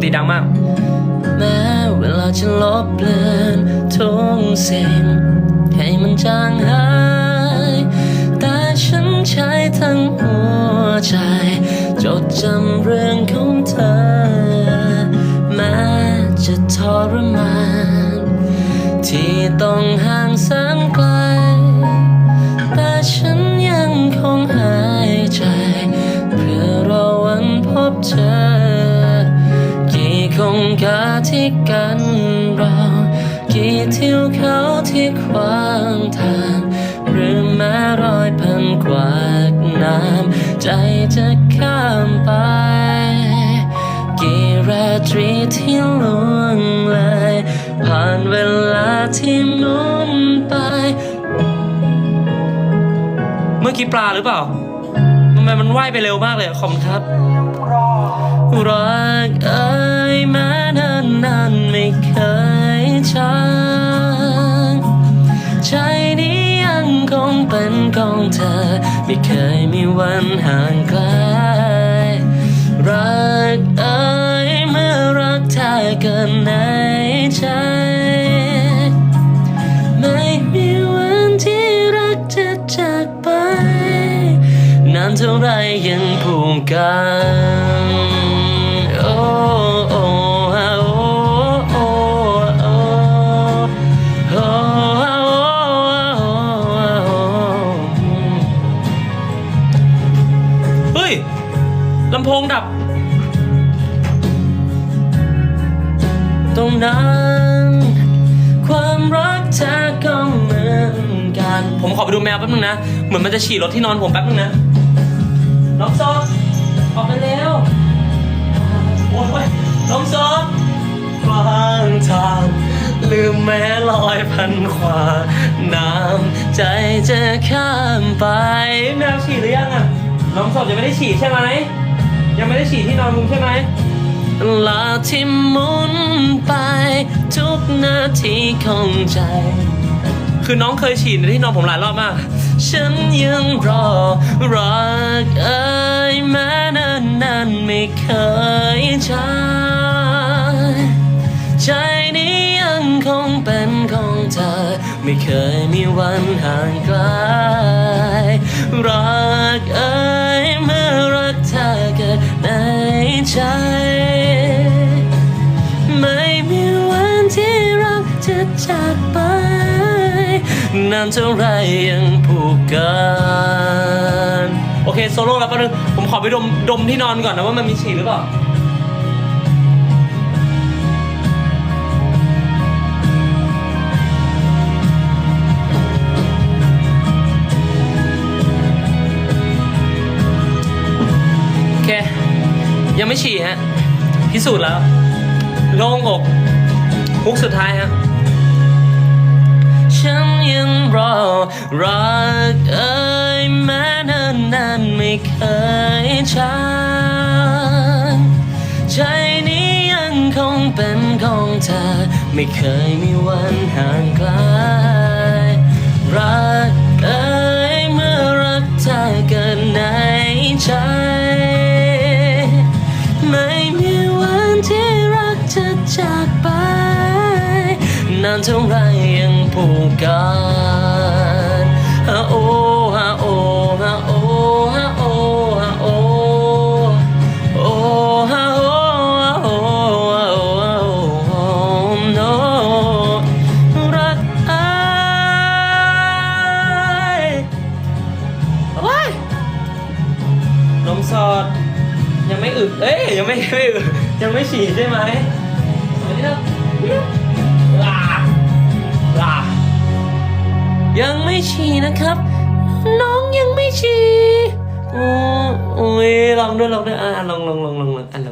นตรีดังมาก แม้เวลาจะลบเลือนทุกสิ่ง ให้มันจางหาย แต่ฉันใช้ทั้งหัวใจ จดจำเรื่องของเธอ งกาที่กันเรากี่เทิวเขาที่ขวางทาง หรือแม้รอยพันกวากน้ำใจจะข้ามไป กี่ราตรีที่ล่วงเลยผ่านเวลาที่หมุนไป เมื่อกี้ปลาหรือเปล่าำไมมันว่ายไปเร็วมากเลยขอบครับรักเอ่ยแม้นานนานไม่เคยจางใจนี้ยังคงเป็นของเธอ ไม่เคยมีวันห่างไกลรักเอ่ยเมื่อรักเธอเกินใน ยังผูกกันโอ้โอ้โอ้โอ้โอ้โอ้โอ้เฮ้ยลำโพงดับ ตรงนั้น ความรักเธอก็เหมือนกัน ผมขอไปดูแมวแป๊บนึงนะ เหมือนมันจะฉี่รถที่นอนผมแป๊บนึงนะ ลืมแม้ลอยพันขวา น้ำใจจะข้ามไปแมวฉี่หรือยังอะน้องซอสยังไม่ได้ฉี่ใช่ไหมยังไม่ได้ฉี่ที่นอนมึงใช่ไหมลาที่หมุนไป ทุกนาทีของใจ คือน้องเคยฉี่ในที่นอนผมหลายรอบมาก ฉันยังรอรักเอ่ยแม้นานนานไม่เคยจา ไม่เคยมีวันห่างไกลรักเอ่ยเมื่อรักเธอเกิดในใจ ไม่มีวันที่รักจะจากไปนานเท่าไรยังผูกกันโอเค โซโล่แล้วแป๊บนึงผมขอไปดมดมที่นอนก่อนนะว่ามันมีฉี่หรือเปล่า ยังไม่ฉี่ฮะ พิสูจน์แล้ว โล่งอกฮุกสุดท้ายฮะ ฉันยังรอรักเอ่ยแม้นานนานไม่เคยจางใจนี้ยังคงเป็นของเธอ ไม่เคยมีวันห่างไกลรัก นานเท่าไรยังผูกกันฮะโอฮะโอฮะโอฮะโอฮะโอโอฮะโอฮะโอฮะโอฮะโอ no รักเอ้โอ้ยนมสดยังไม่อึเอ้ยยังไม่ไม่อึยังไม่ฉี่ใช่ไหมสวัสดีครับ ยังไม่ฉี่นะครับ น้องยังไม่ฉี่โอ้ยลองด้วยลองด้วยอะลองลองลองลองลองอะลอง